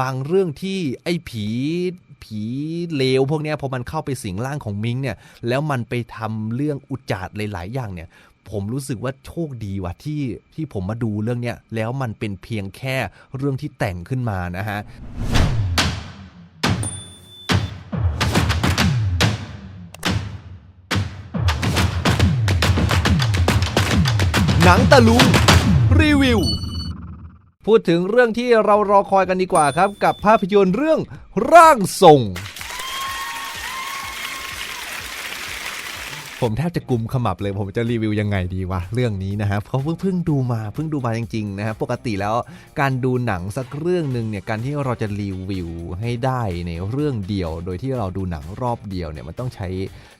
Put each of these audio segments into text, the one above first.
บางเรื่องที่ไอ้ผีผีเลวพวกเนี้ยพอมันเข้าไปสิงร่างของมิงเนี่ย แล้วมันไปทำเรื่องอุจจาดหลาย ๆ อย่างเนี่ย ผมรู้สึกว่าโชคดีว่ะที่ที่ผมมาดูเรื่องเนี้ยแล้วมันเป็นเพียงแค่เรื่องที่แต่งขึ้นมานะฮะหนังตะลุงรีวิว พูดถึงเรื่องที่เรารอคอยกันดีกว่าครับ กับภาพยนตร์เรื่องร่างทรง ผมแทบจะกลุมขมับเลย ผมจะรีวิวยังไงดีวะเรื่องนี้นะครับเพราะเพิ่งเพิ่งดูมาเพิ่งดูมาจริงๆนะครับปกติแล้วการดูหนังสักเรื่องหนึ่งเนี่ยการที่เราจะรีวิวให้ได้ในเรื่องเดียว โดยที่เราดูหนังรอบเดียวเนี่ยมันต้องใช้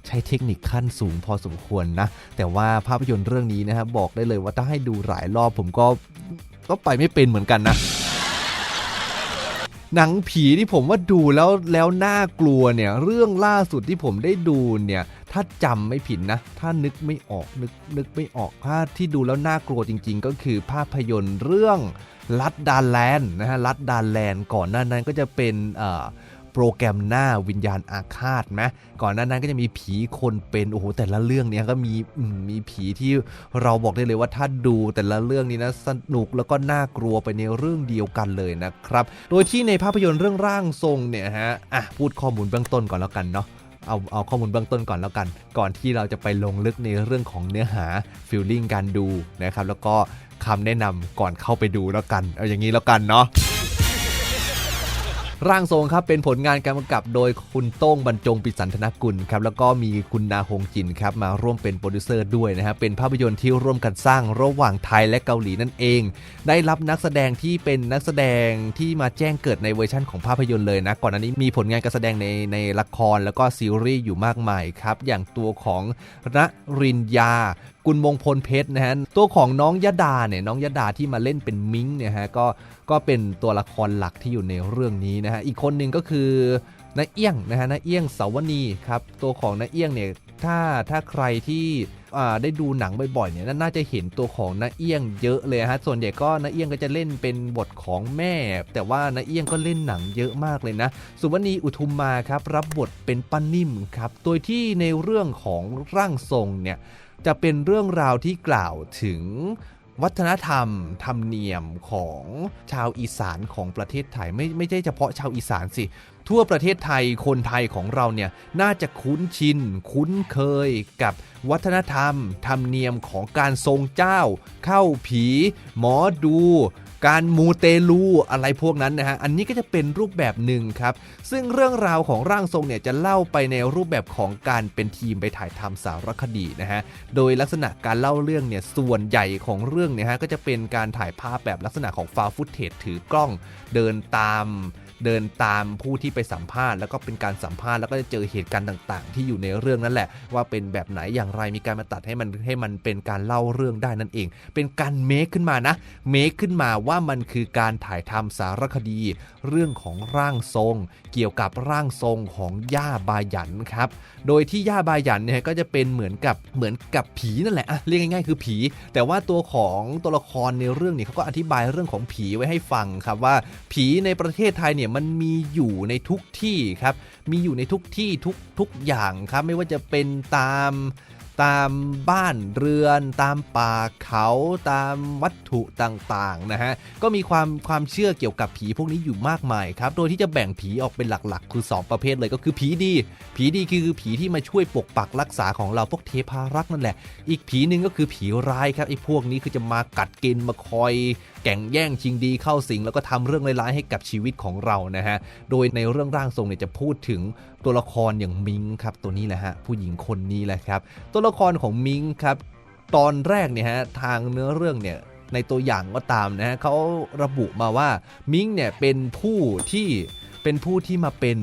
ใช้เทคนิคขั้นสูงพอสมควรนะแต่ว่าภาพยนตร์เรื่องนี้นะครับบอกได้เลยว่าถ้าให้ดูหลายรอบผมก็ ก็ไปไม่เป็นเหมือนกันนะ หนังผีที่ผมว่าดูแล้วแล้วน่ากลัวเนี่ยเรื่องล่าสุดที่ผมได้ดูเนี่ยถ้าจำไม่ผิดนะ ถ้านึกไม่ออกนึกนึกไม่ออกถ้าที่ดูแล้วน่ากลัวจริง ๆ ก็คือภาพยนตร์เรื่องลัดดาแลนนะฮะลัดดาแลนก่อนหน้านั้นก็จะเป็นเอ่อ โปรแกรมหน้าวิญญาณอาฆาตไหมก่อนหน้านั้นก็จะมีผีคนเป็นโอ้โหแต่ละเรื่องเนี้ยก็มีมมีผีที่เราบอกได้เลยว่าถ้าดูแต่ละเรื่องนี้นะสนุกแล้วก็น่ากลัวไปในเรื่องเดียวกันเลยนะครับ โดยที่ในภาพยนตร์เรื่องร่างทรงเนี่ยฮะอะพูดข้อมูลเบื้องต้นก่อนแล้วกันเนาะเอาเอาข้อมูลเบื้องต้นก่อนแล้วกัน ก่อนที่เราจะไปลงลึกในเรื่องของเนื้อหาฟิลลิ่งการดูนะครับแล้วก็คำแนะนำก่อนเข้าไปดูแล้วกัน เอาอย่างนี้แล้วกันเนาะ ร่างทรงครับเป็นผลงานการกำกับโดยคุณโต้งบรรจงปิสันธนกุลครับแล้วก็มีคุณนาฮงจินครับมาร่วมเป็นโปรดิวเซอร์ด้วยนะฮะเป็นภาพยนตร์ที่ร่วมกันสร้างระหว่างไทยและเกาหลีนั่นเอง ได้รับนักแสดงที่เป็นนักแสดงที่มาแจ้งเกิดในเวอร์ชั่นของภาพยนตร์เลยนะก่อนหน้านี้มีผลงานการแสดงในในละครแล้วก็ซีรีส์อยู่มากมายครับอย่างตัวของณรินยา กุลมงพลเพชรนะฮะตัวของน้องยดาเนี่ยน้องยดาที่มาเล่นเป็นมิงเนี่ยฮะก็ก็เป็นตัวละครหลักที่อยู่ในเรื่องนี้นะฮะอีกคนหนึ่งก็คือน้าเอี้ยงนะฮะน้าเอี้ยงสาวนีครับตัวของน้าเอี้ยงเนี่ยถ้าถ้าใครที่อ่าได้ดูหนังบ่อยๆเนี่ยน่าจะเห็นตัวของน้าเอี้ยงเยอะเลยฮะส่วนใหญ่ก็น้าเอี้ยงก็จะเล่นเป็นบทของแม่ แต่ว่าน้าเอี้ยงก็เล่นหนังเยอะมากเลยนะ สุวรรณีอุทุมมาครับรับบทเป็นป้านิ่มครับ โดยที่ในเรื่องของร่างทรงเนี่ย จะเป็นเรื่องราวที่กล่าวถึงวัฒนธรรมธรรมเนียมของชาวอีสานของประเทศไทยไม่ไม่ใช่เฉพาะชาวอีสานสิ ทั่วประเทศไทยคนไทยของเราเนี่ยน่าจะคุ้นชิน คุ้นเคยกับวัฒนธรรม ธรรมเนียมของการทรงเจ้า เข้าผี หมอดู การมูเตลูอะไรพวกนั้นนะฮะ อันนี้ก็จะเป็นรูปแบบหนึ่งครับ ซึ่งเรื่องราวของร่างทรงเนี่ยจะเล่าไปในรูปแบบของการเป็นทีมไปถ่ายทำสารคดีนะฮะ โดยลักษณะการเล่าเรื่องเนี่ยส่วนใหญ่ของเรื่องเนี่ยฮะก็จะเป็นการถ่ายภาพแบบลักษณะของฟาฟุตเทจถือกล้องเดินตาม เดินตามผู้ที่ไปสัมภาษณ์แล้วก็เป็นการสัมภาษณ์แล้วก็จะเจอเหตุการณ์ต่าง ๆ ที่อยู่ในเรื่องนั่นแหละ ว่าเป็นแบบไหนอย่างไรมีการมาตัดให้มันให้มันเป็นการเล่าเรื่องได้นั่นเอง เป็นการเมคขึ้นมานะเมคขึ้นมาว่ามันคือการถ่ายทำสารคดี เรื่องของร่างทรง เกี่ยวกับร่างทรงของย่าบายันครับโดยที่ย่าบายันเนี่ยก็จะเป็นเหมือนกับเหมือนกับผีนั่นแหละอะเรียกง่ายๆคือผี แต่ว่าตัวของตัวละครในเรื่องนี้เขาก็อธิบายเรื่องของผีไว้ให้ฟังครับว่า ผีในประเทศไทยเนี่ยมันมีอยู่ในทุกที่ครับ มีอยู่ในทุกที่ทุกทุกอย่างครับ ไม่ว่าจะเป็นตามตามบ้านเรือน ตามป่าเขาตามวัตถุต่างๆนะฮะก็มีความความเชื่อเกี่ยวกับผีพวกนี้อยู่มากมายครับโดยที่จะแบ่งผีออกเป็นหลักๆ คือ 2 ประเภทเลยก็คือผีดี ผีดีคือผีที่มาช่วยปกปักรักษาของเราพวกเทพารักษ์นั่นแหละ อีกผีหนึ่งก็คือผีร้ายครับไอ้พวกนี้คือจะมากัดกินมาคอยแก่งแย่งชิงดีเข้าสิงแล้วก็ทำเรื่องร้ายๆให้กับชีวิตของเรานะฮะ โดยในเรื่องร่างทรงเนี่ยจะพูดถึงตัวละครอย่างมิงครับตัวนี้แหละฮะผู้หญิงคนนี้แหละครับ ตัวละครของมิงครับตอนแรกเนี่ยฮะทางเนื้อเรื่องเนี่ยในตัวอย่างก็ตามนะฮะเขาระบุมาว่ามิงเนี่ยเป็นผู้ที่เป็นผู้ที่มาเป็น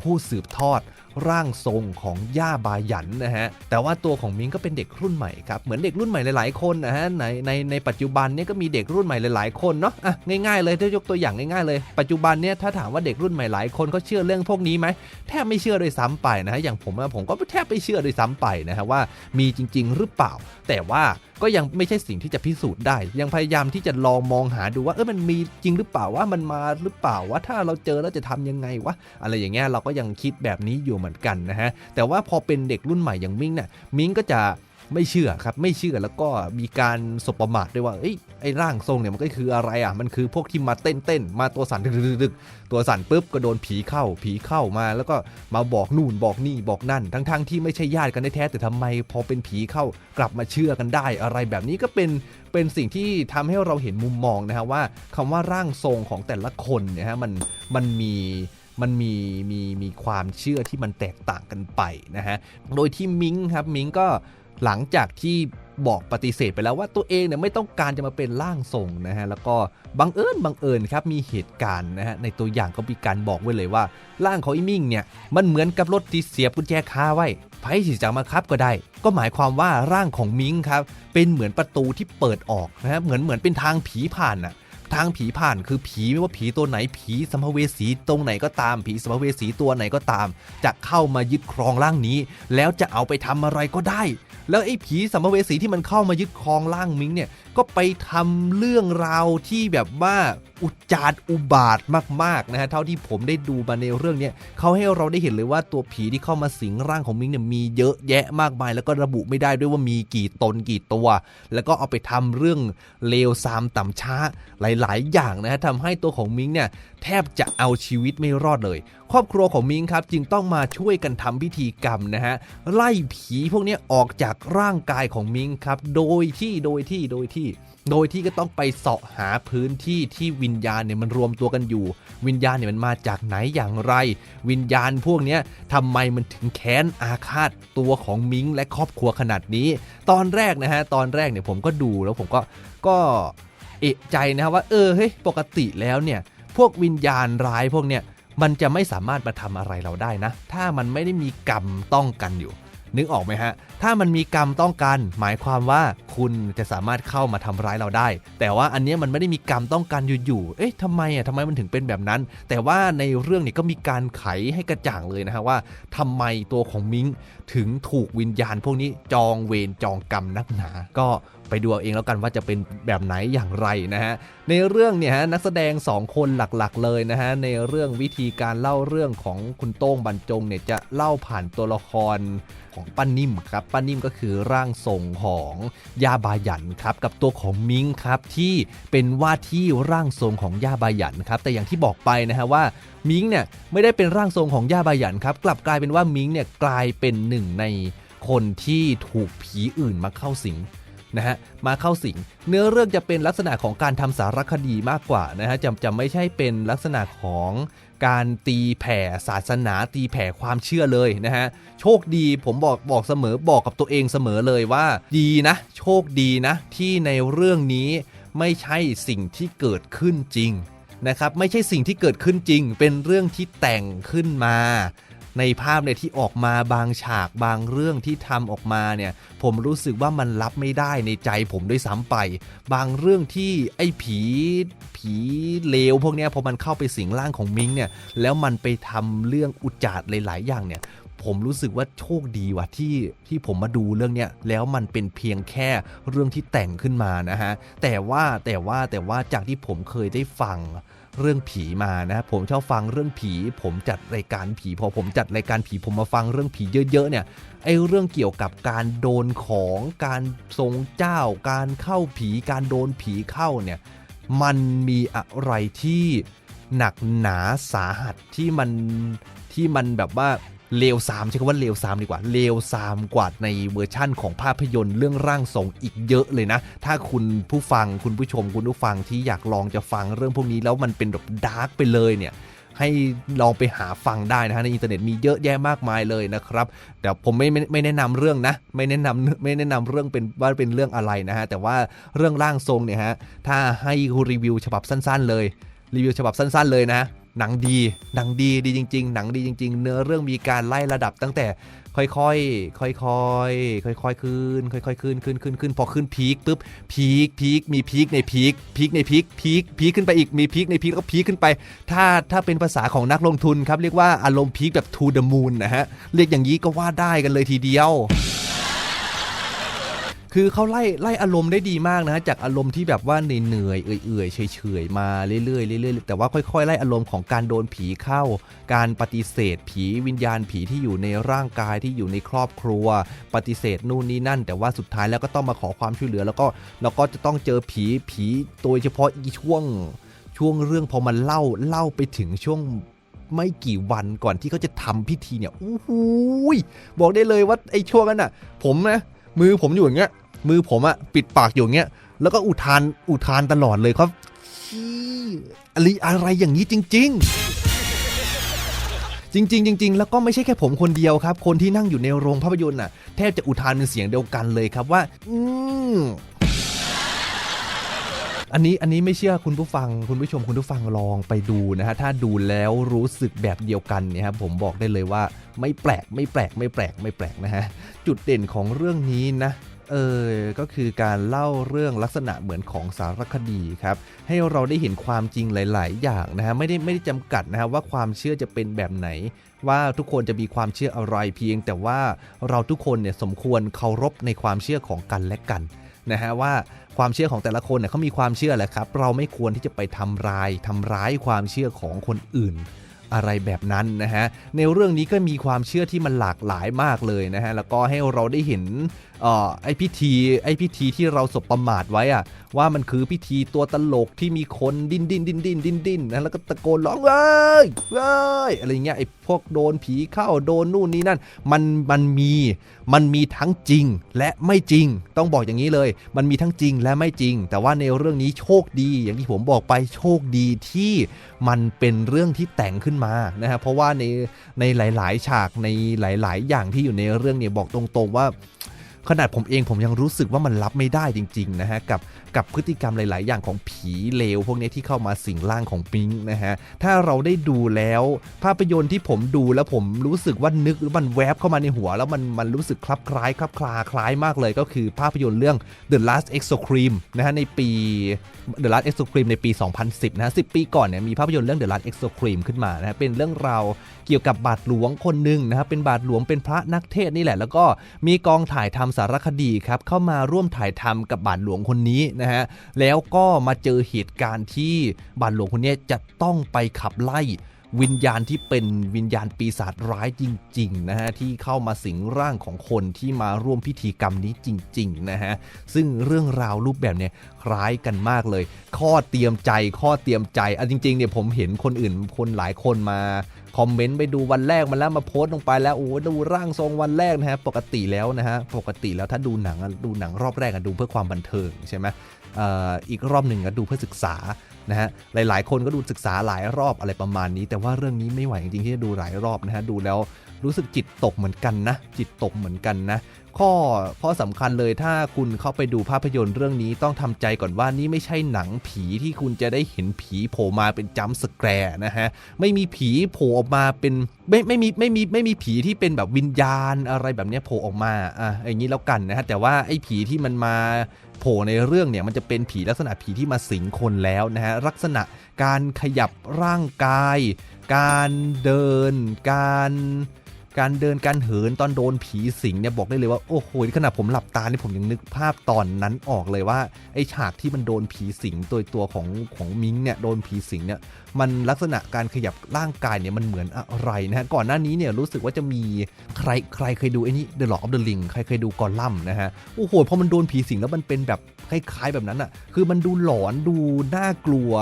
ผู้สืบทอด ร่างทรงของย่าบายันนะฮะแต่ว่าตัวของมิงก็เป็นเด็กรุ่นใหม่ครับเหมือนเด็กรุ่นใหม่หลายๆคนนะฮะในในในปัจจุบันเนี่ยก็มีเด็กรุ่นใหม่หลายๆคนเนาะอะง่ายๆเลยถ้ายกตัวอย่างง่ายๆเลย ปัจจุบันเนี่ยถ้าถามว่าเด็กรุ่นใหม่หลายคนเขาเชื่อเรื่องพวกนี้ไหมแทบไม่เชื่อโดวยซ้ำไปนะฮะอย่างผมอะผมก็แทบไม่เชื่อโดวยซ้ำไปนะฮะว่ามีจริง ๆ หรือเปล่า แต่ว่า ก็ยังไม่ใช่สิ่งที่จะพิสูจน์ได้ ยังพยายามที่จะลองมองหาดูว่าเออมันมีจริงหรือเปล่าว่ามันมาหรือเปล่าว่าถ้าเราเจอแล้วจะทำยังไงวะอะไรอย่างเงี้ยเราก็ยังคิดแบบนี้อยู่เหมือนกันนะฮะแต่ว่าพอเป็นเด็กรุ่นใหม่อย่างมิ้งเนี่ยมิ้งก็จะ ไม่เชื่อครับไม่เชื่อแล้วก็มีการสบประมาทด้วยว่าไอ้ร่างทรงเนี่ยมันก็คืออะไรอะมันคือพวกที่มาเต้นเต้นมาตัวสั่นดึกๆๆตัวสั่นปุ๊บก็โดนผีเข้า ผีเข้ามาแล้วก็มาบอกนู่นบอกนี่บอกนั่น ทั้งๆที่ไม่ใช่ญาติกันแท้แต่ทำไมพอเป็นผีเข้ากลับมาเชื่อกันได้อะไรแบบนี้ก็เป็นเป็นสิ่งที่ทำให้เราเห็นมุมมองนะฮะว่าคำว่าร่างทรงของแต่ละคนเนี่ยฮะมันมันมีมันมีมีมีความเชื่อที่มันแตกต่างกันไปนะฮะโดยที่มิงครับมิงก็ หลังจากที่บอกปฏิเสธไปแล้วว่าตัวเองเนี่ยไม่ต้องการจะมาเป็นร่างทรงนะฮะแล้วก็บังเอิญบังเอิญครับมีเหตุการณ์นะฮะในตัวอย่างก็มีการบอกไว้เลยว่าร่างของไอ้มิ่งเนี่ยมันเหมือนกับรถที่เสียบกุญแจคาไว้ไพ่สิจะมาครับก็ได้ ก็หมายความว่าร่างของมิงครับเป็นเหมือนประตูที่เปิดออกนะฮะเหมือนเหมือนเป็นทางผีผ่านน่ะ ทางผีผ่านคือผีไม่ว่าผีตัวไหนผีสัมภเวสีตรงไหนก็ตามผีสัมภเวสีตัวไหนก็ตาม จะเข้ามายึดครองร่างนี้ แล้วจะเอาไปทำอะไรก็ได้ แล้วไอ้ผีสัมภเวสีที่มันเข้ามายึดครองร่างมิงเนี่ยก็ไปทำเรื่องราวที่แบบว่าอุจจาดอุบาทมากๆนะฮะเท่าที่ผมได้ดูมาในเรื่องนี้เขาให้เราได้เห็นเลยว่าตัวผีที่เข้ามาสิงร่างของมิงเนี่ยมีเยอะแยะมากมาย แล้วก็ระบุไม่ได้ด้วยว่ามีกี่ตนกี่ตัว แล้วก็เอาไปทำเรื่องเลวซามต่ำช้าหลาย ๆ อย่างนะฮะทำให้ตัวของมิงเนี่ยแทบจะเอาชีวิตไม่รอดเลยครอบครัวของมิงครับ จึงต้องมาช่วยกันทำพิธีกรรมนะฮะไล่ผีพวกนี้ออกจากร่างกายของมิงครับ โดยที่โดยที่โดยที่ โดยที่ก็ต้องไปเสาะหาพื้นที่ที่วิญญาณเนี่ยมันรวมตัวกันอยู่ วิญญาณเนี่ยมันมาจากไหนอย่างไร วิญญาณพวกนี้ทำไมมันถึงแค้นอาฆาตตัวของมิงและครอบครัวขนาดนี้ ตอนแรกนะฮะตอนแรกเนี่ยผมก็ดูแล้วผมก็ก็เอะใจนะครับว่าเออเฮ้ยปกติแล้วเนี่ยพวกวิญญาณร้ายพวกเนี้ย มันจะไม่สามารถมาทำอะไรเราได้นะ ถ้ามันไม่ได้มีกรรมต้องกันอยู่ นึกออกไหมฮะ ถ้ามันมีกรรมต้องกัน หมายความว่าคุณจะสามารถเข้ามาทำร้ายเราได้ แต่ว่าอันนี้มันไม่ได้มีกรรมต้องกันอยู่ๆ เอ๊ะทำไมอะทำไมมันถึงเป็นแบบนั้น แต่ว่าในเรื่องนี้ก็มีการไขให้กระจ่างเลยนะฮะว่าทำไมตัวของมิงถึงถูกวิญญาณพวกนี้จองเวรจองกรรมนักหนา ก็ไปดูเอาเองแล้วกันว่าจะเป็นแบบไหนอย่างไรนะฮะในเรื่องเนี่ยฮะนักแสดง 2 คนหลักๆเลยนะฮะในเรื่องวิธีการเล่าเรื่องของคุณโต้งบรรจงเนี่ยจะเล่าผ่านตัวละครของป้านิ่มครับป้านิ่มก็คือร่างทรงของย่าบายันครับกับตัวของมิงครับที่เป็นว่าที่ร่างทรงของย่าบายันครับแต่อย่างที่บอกไปนะฮะว่ามิงเนี่ยไม่ได้เป็นร่างทรงของย่าบายันครับกลับกลายเป็นว่ามิงเนี่ยกลายเป็นหนึ่งในคนที่ถูกผีอื่นมาเข้าสิง นะฮะมาเข้าสิง เนื้อเรื่องจะเป็นลักษณะของการทำสารคดีมากกว่านะฮะจะจะไม่ใช่เป็นลักษณะของการตีแผ่ศาสนาตีแผ่ความเชื่อเลยนะฮะโชคดีผมบอกบอกเสมอบอกกับตัวเองเสมอเลยว่าดีนะ โชคดีนะที่ในเรื่องนี้ไม่ใช่สิ่งที่เกิดขึ้นจริงนะครับไม่ใช่สิ่งที่เกิดขึ้นจริง เป็นเรื่องที่แต่งขึ้นมา ในภาพเนี่ยที่ออกมาบางฉากบางเรื่องที่ทำออกมาเนี่ยผมรู้สึกว่ามันรับไม่ได้ในใจผมด้วยซ้ำไป บางเรื่องที่ไอ้ผีผีเลวพวกเนี้ยพอมันเข้าไปสิงร่างของมิงเนี่ยแล้วมันไปทำเรื่องอุจจาดหลาย ๆ อย่างเนี่ยผมรู้สึกว่าโชคดีว่ะที่ที่ผมมาดูเรื่องเนี้ยแล้วมันเป็นเพียงแค่เรื่องที่แต่งขึ้นมานะฮะแต่ว่าแต่ว่าแต่ว่าจากที่ผมเคยได้ฟัง เรื่องผีมานะผมชอบฟังเรื่องผี ผมจัดรายการผีพอผมจัดรายการผีผมมาฟังเรื่องผีเยอะๆเนี่ยไอเรื่องเกี่ยวกับการโดนของการทรงเจ้า การเข้าผีการโดนผีเข้าเนี่ยมันมีอะไรที่หนักหนาสาหัสที่มันที่มันแบบว่า เลวซามใช้คำว่าเลวซามดีกว่าเลวซามกว่าในเวอร์ชั่นของภาพยนตร์เรื่องร่างทรงอีกเยอะเลยนะ ถ้าคุณผู้ฟังคุณผู้ชมคุณผู้ฟังที่อยากลองจะฟังเรื่องพวกนี้แล้วมันเป็นแบบดาร์กไปเลยเนี่ยให้ลองไปหาฟังได้นะฮะในอินเทอร์เน็ตมีเยอะแยะมากมายเลยนะครับแต่ผมไม่ไม่ไม่แนะนำเรื่องนะ ไม่แนะนำไม่แนะนำเรื่องเป็นว่าเป็นเรื่องอะไรนะฮะแต่ว่าเรื่องร่างทรงเนี่ยฮะถ้าให้รีวิวฉบับสั้น ๆ เลยรีวิวฉบับสั้น ๆ เลยนะ หนังดี หนังดีดีจริง ๆ หนังดีจริง ๆ เนื้อเรื่องมีการไล่ระดับตั้งแต่ค่อยๆ ค่อยๆ ค่อยๆ ขึ้น ค่อยๆ ขึ้น ขึ้นขึ้นขึ้น พอขึ้นพีคปุ๊บ พีค พีค มีพีคในพีค พีคในพีค พีค พีคขึ้นไปอีก มีพีคในพีคแล้วก็พีคขึ้นไป ถ้าถ้าเป็นภาษาของนักลงทุนครับ เรียกว่าอารมณ์พีคแบบ to the moon นะฮะ เรียกอย่างนี้ก็ว่าได้กันเลยทีเดียว คือเขาไล่ไล่อารมณ์ได้ดีมากนะ จากอารมณ์ที่แบบว่าเหนื่อยเอื่อยเฉยๆมาเรื่อยๆเรื่อยๆแต่ว่าค่อยๆไล่อารมณ์ของการโดนผีเข้า การปฏิเสธผีวิญญาณผีที่อยู่ในร่างกายที่อยู่ในครอบครัว ปฏิเสธนู่นนี่นั่น แต่ว่าสุดท้ายแล้วก็ต้องมาขอความช่วยเหลือ แล้วก็เราก็จะต้องเจอผีผีโดยเฉพาะอีช่วงช่วงเรื่องพอมันเล่าเล่าไปถึงช่วงไม่กี่วันก่อนที่เขาจะทำพิธีเนี่ยโอ้โหยบอกได้เลยว่าไอ้ช่วงนั้นอะ ผมนะมือผมอยู่อย่างเงี้ย มือผมอะปิดปากอยู่เงี้ย แล้วก็อุทานอุทานตลอดเลยครับชี้อะไรอะไรอย่างนี้จริง ๆจริงๆจริงๆแล้วก็ไม่ใช่แค่ผมคนเดียวครับ คนที่นั่งอยู่ในโรงภาพยนตร์น่ะแทบจะอุทานเป็นเสียงเดียวกันเลยครับว่า อืมอันนี้อันนี้ไม่เชื่อคุณผู้ฟัง คุณผู้ชมคุณผู้ฟังลองไปดูนะฮะถ้าดูแล้วรู้สึกแบบเดียวกันเนี่ยครับผมบอกได้เลยว่าไม่แปลกไม่แปลกไม่แปลกไม่แปลกนะฮะจุดเด่นของเรื่องนี้นะ เออก็คือการเล่าเรื่องลักษณะเหมือนของสารคดีครับให้เราได้เห็นความจริงหลาย ๆ อย่างนะฮะไม่ได้ไม่ได้จำกัดนะฮะว่าความเชื่อจะเป็นแบบไหน ว่าทุกคนจะมีความเชื่ออะไรเพียง แต่ว่าเราทุกคนเนี่ยสมควรเคารพในความเชื่อของกันและกันนะฮะว่าความเชื่อของแต่ละคนเนี่ยเขามีความเชื่อแหละครับ เราไม่ควรที่จะไปทำลายทำร้ายความเชื่อของคนอื่น อะไรแบบนั้นนะฮะในเรื่องนี้ก็มีความเชื่อที่มันหลากหลายมากเลยนะฮะแล้วก็ให้เราได้เห็นออไอพิธีไอพิธีที่เราสบประมาทไว้อะว่ามันคือพิธีตัวตลกที่มีคนดิ้นดิ้นดิ้นดิ้นดิ้นดิ้นนะแล้วก็ตะโกนร้องเว้ยเว้ยอะไรเงี้ยไอพวกโดนผีเข้าโดนนู่นนี่นั่นมันมันมีมันมีทั้งจริงและไม่จริง ต้องบอกอย่างนี้เลย มันมีทั้งจริงและไม่จริง แต่ว่าในเรื่องนี้โชคดี อย่างที่ผมบอกไปโชคดีที่มันเป็นเรื่องที่แต่งขึ้นมานะฮะเพราะว่าในในหลาย ๆ ฉากในหลาย ๆ อย่างที่อยู่ในเรื่องเนี่ยบอกตรงๆว่า ขนาดผมเองผมยังรู้สึกว่ามันรับไม่ได้จริงๆนะฮะกับกับพฤติกรรมหลาย ๆ อย่างของผีเลวพวกนี้ที่เข้ามาสิงร่างของปิงนะฮะถ้าเราได้ดูแล้ว ภาพยนตร์ที่ผมดูแล้วผมรู้สึกว่านึกหรือมันแวบเข้ามาในหัว แล้วมันมันรู้สึกคลับคล้ายคลับคลาคล้ายมากเลยก็คือภาพยนตร์เรื่อง The Last Exorcism นะฮะในปี The Last Exorcism ในปี 2010 นะฮะ10 ปีก่อนเนี่ยมีภาพยนตร์เรื่อง The Last Exorcism ขึ้นมานะฮะเป็นเรื่องราวเกี่ยวกับบาทหลวงคนหนึ่งนะครับเป็นบาทหลวงเป็นพระนักเทศน์นี่แหละ แล้วก็มีกองถ่ายทำสารคดีครับเข้ามาร่วมถ่ายทำกับบาทหลวงคนนี้นะฮะแล้วก็มาเจอเหตุการณ์ที่บาทหลวงคนนี้จะต้องไปขับไล่ วิญญาณที่เป็นวิญญาณปีศาจร้ายจริงๆนะฮะที่เข้ามาสิงร่างของคนที่มาร่วมพิธีกรรมนี้จริงๆนะฮะซึ่งเรื่องราวรูปแบบเนี่ยคล้ายกันมากเลย ข้อเตรียมใจข้อเตรียมใจอะจริงๆเนี่ยผมเห็นคนอื่นคนหลายคนมาคอมเมนต์ไปดูวันแรกมาแล้วมาโพสต์ลงไปแล้วโอ้ดูร่างทรงวันแรกนะฮะปกติแล้วนะฮะปกติแล้วถ้าดูหนังดูหนังรอบแรกอะดูเพื่อความบันเทิงใช่ไหมอออีกรอบหนึ่งก็ดูเพื่อศึกษา นะฮะหลาย ๆ คนก็ดูศึกษาหลายรอบอะไรประมาณนี้ แต่ว่าเรื่องนี้ไม่ไหวจริงๆที่จะดูหลายรอบนะฮะดูแล้ว รู้สึกจิตตกเหมือนกันนะ จิตตกเหมือนกันนะ ข้อข้อสำคัญเลยถ้าคุณเข้าไปดูภาพยนตร์เรื่องนี้ต้องทำใจก่อนว่านี่ไม่ใช่หนังผีที่คุณจะได้เห็นผีโผล่มาเป็นจัมสแกร์นะฮะ ไม่มีผีโผล่ออกมาเป็นไม่ไม่มีไม่มีไม่มีผีที่เป็นแบบวิญญาณอะไรแบบนี้โผล่ออกมาอะอย่างนี้แล้วกันนะฮะแต่ว่าไอ้ผีที่มันมาโผล่ในเรื่องเนี่ยมันจะเป็นผีลักษณะผีที่มาสิงคนแล้วนะฮะลักษณะการขยับร่างกาย การเดิน การ การเดินการเหินตอนโดนผีสิงเนี่ยบอกได้เลยว่าโอ้โหขณะผมหลับตานี่ผมยังนึกภาพตอนนั้นออกเลยว่าไอฉากที่มันโดนผีสิงตัวตัวของของมิงเนี่ยโดนผีสิงเนี่ยมันลักษณะการขยับร่างกายเนี่ยมันเหมือนอะไรนะฮะก่อนหน้านี้เนี่ยรู้สึกว่าจะมีใครใครเคยดูไอ้นี่ The Lord of the Ring ใครเคยดูกอลัมนะฮะโอ้โหพอมันโดนผีสิงแล้วมันเป็นแบบคล้ายๆแบบนั้นอะ่ะคือมันดูหลอนดูน่ากลัว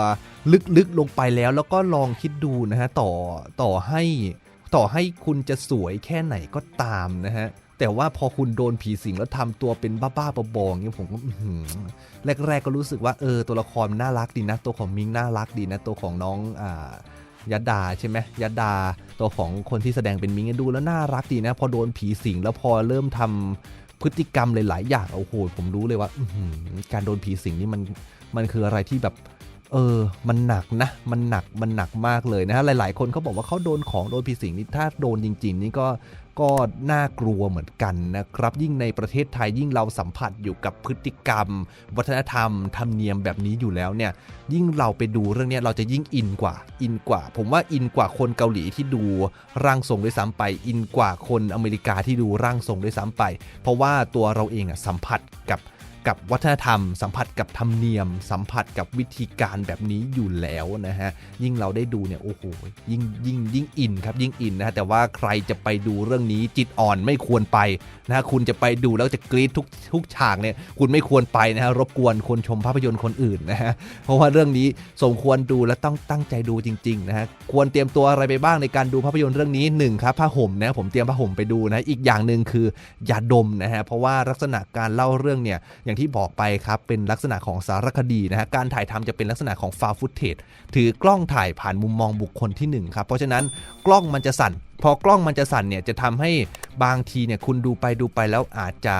ลึกๆลงไปแล้วแล้วก็ลองคิดดูนะฮะต่อต่อให้ ต่อให้คุณจะสวยแค่ไหนก็ตามนะฮะ แต่ว่าพอคุณโดนผีสิงแล้วทำตัวเป็นบ้าๆบอๆอย่างเงี้ยผมก็หือแรกๆก็รู้สึกว่าเออตัวละครน่ารักดีนะ ตัวของมิงน่ารักดีนะ ตัวของน้องอ่ายัดาใช่ไหมยัดาตัวของคนที่แสดงเป็นมิงดูแล้วน่ารักดีนะ พอโดนผีสิงแล้วพอเริ่มทำพฤติกรรมหลายๆอย่างโอ้โหผมรู้เลยว่าอการโดนผีสิงนี่มันมันคืออะไรที่แบบ เออ มันหนักนะ มันหนัก มันหนักมากเลยนะฮะ หลาย ๆ คนเขาบอกว่าเขาโดนของโดนผีสิงนี่ถ้าโดนจริง ๆ นี่ก็ ก็น่ากลัวเหมือนกันนะครับ ยิ่งในประเทศไทยยิ่งเราสัมผัสอยู่กับพฤติกรรม วัฒนธรรม ธรรมเนียมแบบนี้อยู่แล้วเนี่ย ยิ่งเราไปดูเรื่องนี้เราจะยิ่งอินกว่า อินกว่า ผมว่าอินกว่าคนเกาหลีที่ดูร่างทรงด้วยซ้ำไป อินกว่าคนอเมริกาที่ดูร่างทรงด้วยซ้ำไป เพราะว่าตัวเราเองอะสัมผัสกับ กับวัฒนธรรม สัมผัสกับธรรมเนียม สัมผัสกับวิธีการแบบนี้อยู่แล้วนะฮะ ยิ่งเราได้ดูเนี่ยโอ้โหยิ่งยิ่งยิ่งอินครับยิ่งอินนะฮะแต่ว่าใครจะไปดูเรื่องนี้จิตอ่อนไม่ควรไปนะฮะคุณจะไปดูแล้วจะกรี๊ดทุกทุกฉากเนี่ยคุณไม่ควรไปนะฮะรบกวนคนชมภาพยนตร์คนอื่นนะฮะเพราะว่าเรื่องนี้สมควรดูและต้องตั้งใจดูจริงๆนะฮะควรเตรียมตัวอะไรไปบ้างในการดูภาพยนตร์เรื่องนี้หนึ่งครับผ้าห่มนะผมเตรียมผ้าห่มไปดูนะอีกอย่างหนึ่งคืออย่าดมนะฮะเพราะว่าลักษณะการเล่าเรื่องเนี่ยอย่างที่บอกไปครับ เป็นลักษณะของสารคดีนะฮะการถ่ายทำจะเป็นลักษณะของฟาฟุตเทจถือกล้องถ่ายผ่านมุมมองบุคคลที่1ครับเพราะฉะนั้นกล้องมันจะสั่น พอกล้องมันจะสั่นเนี่ยจะทำให้บางทีเนี่ยคุณดูไปดูไปแล้วอาจจะ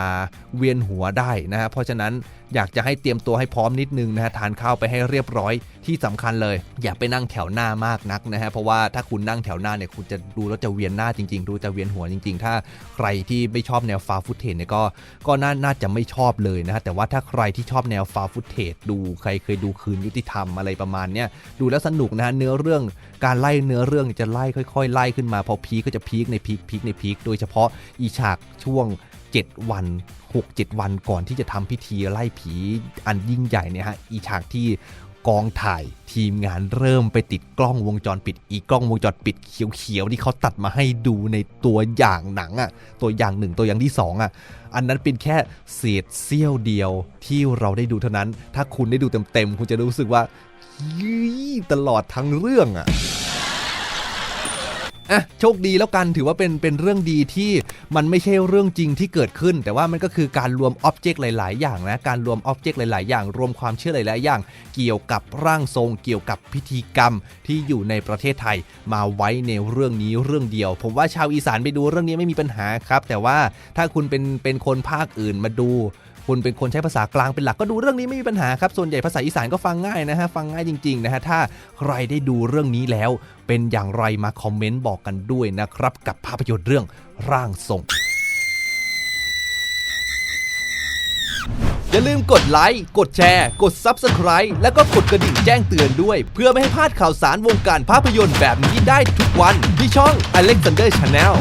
เวียนหัวได้นะฮะเพราะฉะนั้นอยากจะให้เตรียมตัวให้พร้อมนิดนึงนะฮะทานข้าวไปให้เรียบร้อยที่สำคัญเลย อย่าไปนั่งแถวหน้ามากนักนะฮะเพราะว่าถ้าคุณนั่งแถวหน้าเนี่ยคุณจะดูแล้วจะเวียนหน้าจริงๆ ดูจะเวียนหัวจริง ๆ ถ้าใครที่ไม่ชอบแนวฟาฟุตเทจเนี่ยก็ก็น่าน่าจะไม่ชอบเลยนะฮะแต่ว่าถ้าใครที่ชอบแนวฟาฟุตเทจดูใครเคยดูคืนยุติธรรมอะไรประมาณเนี้ยดูแล้วสนุกนะฮะเนื้อเรื่อง การไล่เนื้อเรื่องจะไล่ค่อย ๆ ไล่ขึ้นมาพอพีก็จะพีคในพีคพีคในพีคโดยเฉพาะอีฉากช่วง 7 วัน 6-7 วันก่อนที่จะทำพิธีไล่ผีอันยิ่งใหญ่เนี่ยฮะอีฉากที่กองถ่ายทีมงานเริ่มไปติดกล้องวงจรปิด อีกล้องวงจรปิดเขียวๆที่เขาตัดมาให้ดูในตัวอย่างหนังอะตัวอย่างหนึ่งตัวอย่างที่สองอะอันนั้นเป็นแค่เศษเสี้ยวเดียวที่เราได้ดูเท่านั้น ถ้าคุณได้ดูเต็มๆคุณจะรู้สึกว่ายี่ตลอดทั้งเรื่องอะ อะโชคดีแล้วกันถือว่าเป็นเป็นเรื่องดีที่มันไม่ใช่เรื่องจริงที่เกิดขึ้น แต่ว่ามันก็คือการรวมอ็อบเจกต์หลาย ๆ อย่างนะการรวมอ็อบเจกต์หลาย ๆ อย่าง รวมความเชื่อหลาย ๆ อย่าง เกี่ยวกับร่างทรง เกี่ยวกับพิธีกรรมที่อยู่ในประเทศไทย มาไว้ในเรื่องนี้เรื่องเดียว ผมว่าชาวอีสานไปดูเรื่องนี้ไม่มีปัญหาครับ แต่ว่าถ้าคุณเป็นเป็นคนภาคอื่นมาดู คุณเป็นคนใช้ภาษากลางเป็นหลักก็ดูเรื่องนี้ไม่มีปัญหาครับ ส่วนใหญ่ภาษาอีสานก็ฟังง่ายนะฮะ ฟังง่ายจริงๆนะฮะ ถ้าใครได้ดูเรื่องนี้แล้ว เป็นอย่างไรมาคอมเมนต์บอกกันด้วยนะครับ กับภาพยนตร์เรื่องร่างทรงอย่าลืมกดไลค์ กดแชร์ กด Subscribe แล้วก็กดกระดิ่งแจ้งเตือนด้วย เพื่อไม่ให้พลาดข่าวสารวงการภาพยนตร์แบบนี้ได้ทุกวัน ที่ช่อง Alexander Channel